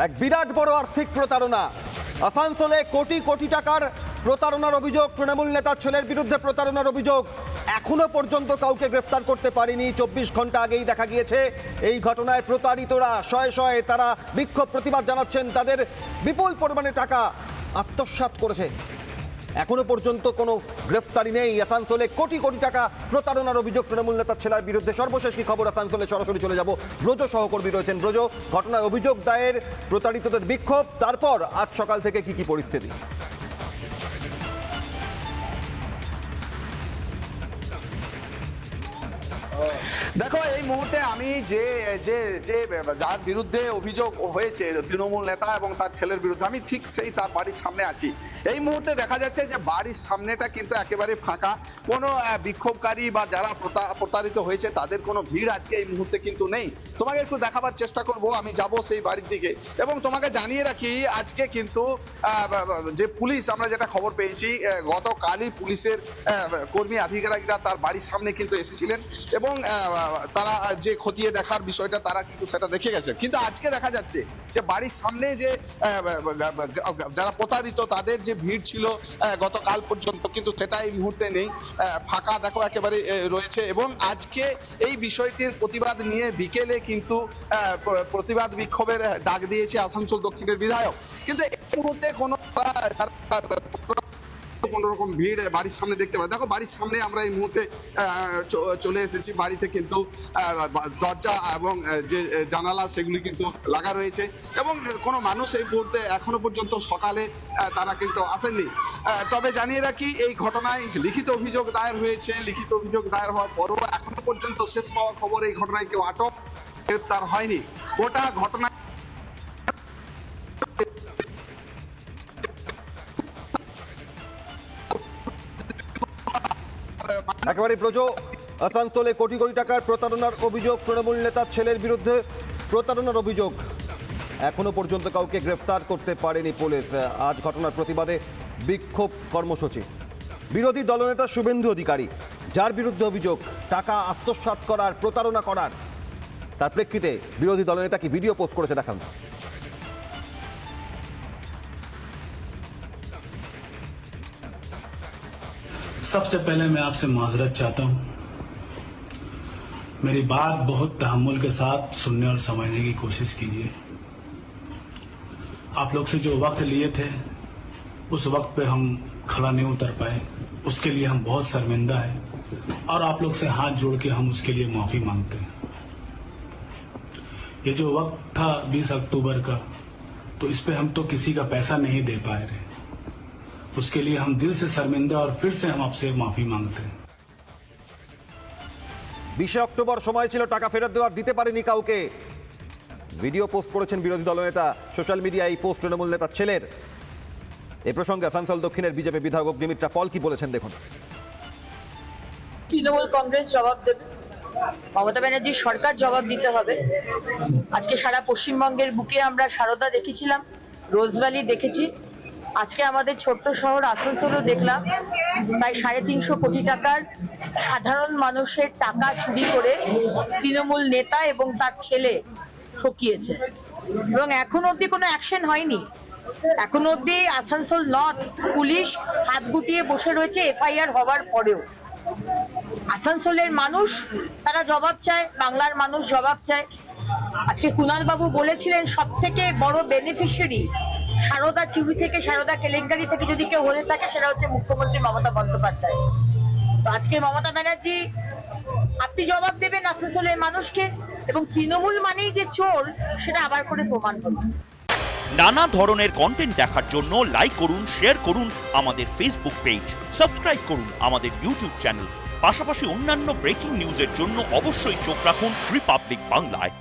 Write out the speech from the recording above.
এক বিরাট বড় আর্থিক প্রতারণা। আসানসোলে কোটি কোটি টাকার প্রতারণার অভিযোগ, তৃণমূল নেতার ছেলের বিরুদ্ধে প্রতারণার অভিযোগ। এখনও পর্যন্ত কাউকে গ্রেফতার করতে পারিনি। চব্বিশ ঘণ্টা আগেই দেখা গিয়েছে এই ঘটনায় প্রতারিতরা শয়ে শয়ে তারা বিক্ষোভ প্রতিবাদ জানাচ্ছেন। তাদের বিপুল পরিমাণে টাকা আত্মসাত করেছে। এখনও পর্যন্ত কোনো গ্রেফতারি নেই। আসানসোলে কোটি কোটি টাকা প্রতারণার অভিযোগ তৃণমূল নেতার ছেলের বিরুদ্ধে। সর্বশেষ কি খবর? আসানসোলে সরাসরি চলে যাব। ব্রজ সহকর্মী রয়েছেন ব্রজ। ঘটনায় অভিযোগ দায়ের প্রতারিতদের বিক্ষোভ। তারপর আজ সকাল থেকে কি কি পরিস্থিতি? দেখো, এই মুহূর্তে আমি যে যে যে, যার বিরুদ্ধে অভিযোগ হয়েছে, তৃণমূল নেতা এবং তার ছেলের বিরুদ্ধে, আমি ঠিক সেই তার বাড়ির সামনে আছি। এই মুহূর্তে দেখা যাচ্ছে যে বাড়ির সামনেটা কিন্তু একেবারে ফাঁকা। কোনো বিক্ষোভকারী বা যারা প্রতা- প্রতারিত হয়েছে, তাদের কোনো ভিড় আজকে এই মুহূর্তে কিন্তু নেই। তোমাকে একটু দেখাবার চেষ্টা করব, আমি যাব সেই বাড়ির দিকে। এবং তোমাকে জানিয়ে রাখি, আজকে কিন্তু যে পুলিশ, আমরা যেটা খবর পেয়েছি গতকালই পুলিশের কর্মী আধিকারিকরা তার বাড়ির সামনে কিন্তু এসেছিলেন। এবং তারা যে খতিয়ে দেখার বিষয়টা, তারা কিন্তু সেটা দেখে গেছে। কিন্তু আজকে দেখা যাচ্ছে যে বাড়ির সামনে যে যারা প্রতারিত, তাদের যে ভিড় ছিল গতকাল পর্যন্ত কিন্তু সেটা এই মুহূর্তে নেই। ফাঁকা দেখো একেবারে রয়েছে। এবং আজকে এই বিষয়টির প্রতিবাদ নিয়ে বিকেলে কিন্তু প্রতিবাদ বিক্ষোভের ডাক দিয়েছে আসানসোল দক্ষিণের বিধায়ক। কিন্তু এই মুহূর্তে কোনো কোনো রকম ভিড় বাড়ির সামনে দেখতে পাই দেখো, বাড়ির সামনে আমরা এই মুহূর্তে চলে এসেছি। বাড়িতে কিন্তু দরজা এবং যে জানালা, সেগুলি কিন্তু লাগা রয়েছে। এবং কোনো মানুষ এই মুহূর্তে এখনও পর্যন্ত সকালে তারা কিন্তু আসেননি। তবে জানিয়ে রাখি, এই ঘটনায় লিখিত অভিযোগ দায়ের হয়েছে। লিখিত অভিযোগ দায়ের হওয়ার পরও এখনও পর্যন্ত শেষ পাওয়া খবর এই ঘটনায় কেউ আটক, গ্রেপ্তার হয়নি। গোটা ঘটনা একেবারে ব্রজ আসানসোলে কোটি কোটি টাকার প্রতারণার অভিযোগ, তৃণমূল নেতার ছেলের বিরুদ্ধে প্রতারণার অভিযোগ। এখনও পর্যন্ত কাউকে গ্রেফতার করতে পারেনি পুলিশ। আজ ঘটনার প্রতিবাদে বিক্ষোভ কর্মসূচি। বিরোধী দলনেতা শুভেন্দু অধিকারী, যার বিরুদ্ধে অভিযোগ, টাকা আত্মসাৎ করার, প্রতারণা করার। তার প্রেক্ষিতে বিরোধী দলনেতা কি ভিডিও পোস্ট করেছে দেখান। सबसे पहले मैं आपसे माजरत चाहता हूँ, मेरी बात बहुत तहमुल के साथ सुनने और समझने की कोशिश कीजिए। आप लोग से जो वक्त लिए थे, उस वक्त पे हम खड़ा नहीं उतर पाए। उसके लिए हम बहुत शर्मिंदा हैं और आप लोग से हाथ जोड़ के हम उसके लिए माफ़ी मांगते हैं। ये जो वक्त था 20 अक्टूबर का तो इस पे हम तो किसी का पैसा नहीं दे पाए रहे उसके लिए हम दिल से शर्मिंदा और फिर से हम आपसे माफी मांगते हैं বিশে অক্টোবর সময় ছিল টাকা ফেরত দেওয়ার দিতে পারেনি কাউকে ভিডিও পোস্ট করেছেন বিরোধী দলনেতা সোশ্যাল মিডিয়ায় এই পোস্ট তৃণমূল নেতার ছেলের এ প্রসঙ্গে আসানসোল দক্ষিণের বিজেপি বিধায়ক দিমিত্রা পল কি বলেছেন দেখুন তৃণমূল কংগ্রেস জবাব দেবে মমতা ব্যানার্জির সরকার জবাব দিতে হবে আজকে সারা পশ্চিমবঙ্গের বুকে আমরা সারদা দেখেছিলাম রোজভ্যালি দেখেছি আজকে আমাদের ছোট্ট শহর আসানসোলও দেখলাম। প্রায় সাড়ে তিনশো কোটি টাকার সাধারণ মানুষের টাকা চুরি করে তৃণমূল নেতা এবং তার ছেলে ঠকিয়েছে। এবং এখন অবধি কোনো অ্যাকশন হয়নি। এখন অবধি আসানসোল নর্থ পুলিশ হাত গুটিয়ে বসে রয়েছে এফআইআর হওয়ার পরেও। আসানসোলের মানুষ, তারা জবাব চায়, বাংলার মানুষ জবাব চায়। আজকে কুণাল বাবু বলেছিলেন সব থেকে বড় বেনিফিশিয়ারি সারদা চুরি থেকে, সারদা কেলেঙ্কারি থেকে যদি কেউ হয়ে থাকে, সেটা হচ্ছে মুখ্যমন্ত্রী মমতা বন্দ্যোপাধ্যায়। তো আজকে মমতা ব্যানার্জি, আপনি জবাব দেবেন আসানসোলের মানুষকে, এবং তৃণমূল মানেই যে চোর, সেটা আবার করে প্রমাণ হলো। নানা ধরনের কন্টেন্ট দেখার জন্য লাইক করুন শেয়ার করুন আমাদের ফেসবুক পেজ সাবস্ক্রাইব করুন আমাদের ইউটিউব চ্যানেল পাশাপাশি অন্যান্য ব্রেকিং নিউজের জন্য অবশ্যই চোখ রাখুন রিপাবলিক বাংলায়